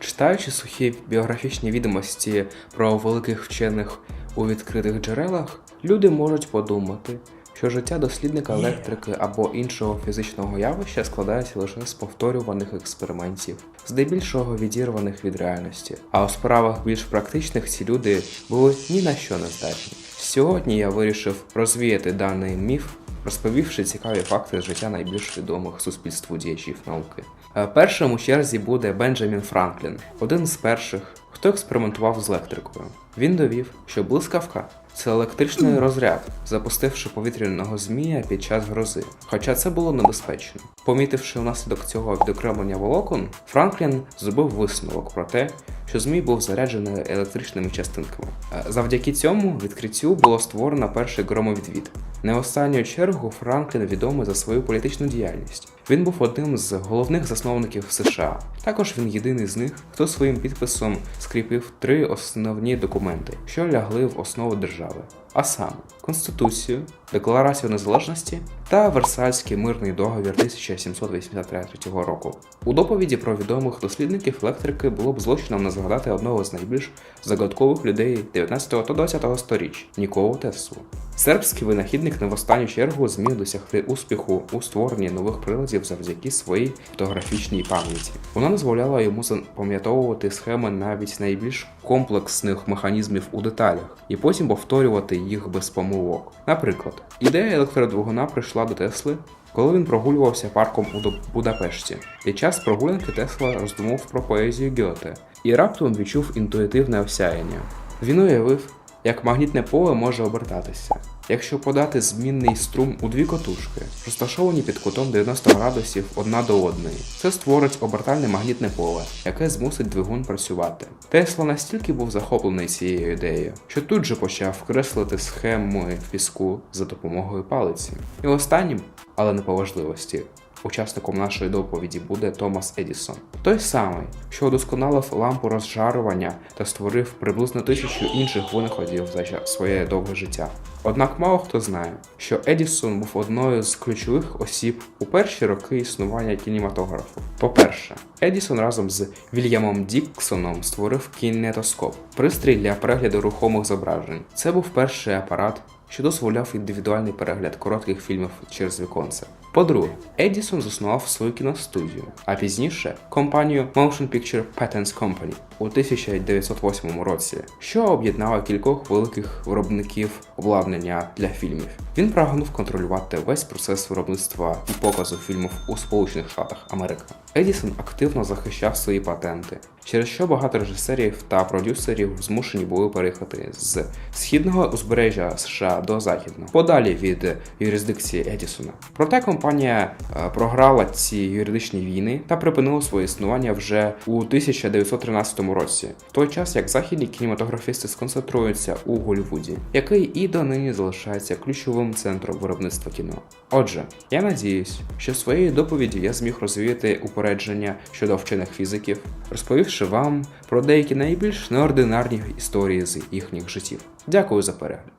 Читаючи сухі біографічні відомості про великих вчених у відкритих джерелах, люди можуть подумати, що життя дослідника електрики або іншого фізичного явища складається лише з повторюваних експериментів, здебільшого відірваних від реальності. А у справах більш практичних ці люди були ні на що не здатні. Сьогодні я вирішив розвіяти даний міф, розповівши цікаві факти з життя найбільш відомих суспільству діячів науки. Е, Першим у черзі буде Бенджамін Франклін, один з перших, хто експериментував з електрикою. Він довів, що блискавка це електричний розряд, запустивши повітряного змія під час грози. Хоча це було небезпечно. Помітивши внаслідок цього відокремлення волокон, Франклін зробив висновок про те, що змій був заряджений електричними частинками. Е, Завдяки цьому відкриттю було створено перший громовідвід. Не останню чергу Франклін відомий за свою політичну діяльність. Він був одним з головних засновників США. Також він єдиний з них, хто своїм підписом скріпив три основні документи, що лягли в основу держави, а саме Конституцію, Декларацію незалежності та Версальський мирний договір 1783 року. У доповіді про відомих дослідників електрики було б злочином не згадати одного з найбільш загадкових людей 19 та 20 сторіч Ніколу Теслу. Сербський винахідник не в останню чергу зміг досягти успіху у створенні нових приладів завдяки своїй фотографічній пам'яті. Вона дозволяла йому запам'ятовувати схеми навіть найбільш комплексних механізмів у деталях, і потім повторювати їх без помилок. Наприклад, ідея електродвигуна прийшла до Тесли. Коли він прогулювався парком у Будапешті, під час прогулянки Тесла роздумав про поезію Гьоте і раптом відчув інтуїтивне осяяння. Він уявив, як магнітне поле може обертатися, якщо подати змінний струм у дві котушки, розташовані під кутом 90 градусів одна до одної. Це створить обертальне магнітне поле, яке змусить двигун працювати. Тесла настільки був захоплений цією ідеєю, що тут же почав креслити схеми в піску за допомогою палиці. І останнім, але не по важливості, Учасником нашої доповіді буде Томас Едісон, той самий, що удосконалив лампу розжарування та створив приблизно тисячу інших винаходів за своє довге життя. Однак мало хто знає, що Едісон був одною з ключових осіб у перші роки існування кінематографу. По-перше, Едісон разом з Вільямом Діксоном створив кінетоскоп, пристрій для перегляду рухомих зображень. Це був перший апарат, що дозволяв індивідуальний перегляд коротких фільмів через віконце. По-друге, Едісон заснував свою кіностудію, а пізніше компанію Motion Picture Patents Company у 1908 році, що об'єднала кількох великих виробників обладнання для фільмів. Він прагнув контролювати весь процес виробництва і показу фільмів у Сполучених Штатах Америки. Едісон активно захищав свої патенти, через що багато режисерів та продюсерів змушені були переїхати з східного узбережжя США до західного, подалі від юрисдикції Едісона. Проте компанія е, програла ці юридичні війни та припинила своє існування вже у 1913 році, в той час як західні кінематографісти сконцентруються у Голлівуді, який і донині залишається ключовим центром виробництва кіно. Отже, я надіюсь, що своєю доповіді я зміг розвіяти упередження щодо вчених фізиків, розповівши вам про деякі найбільш неординарні історії з їхніх життів. Дякую за перегляд.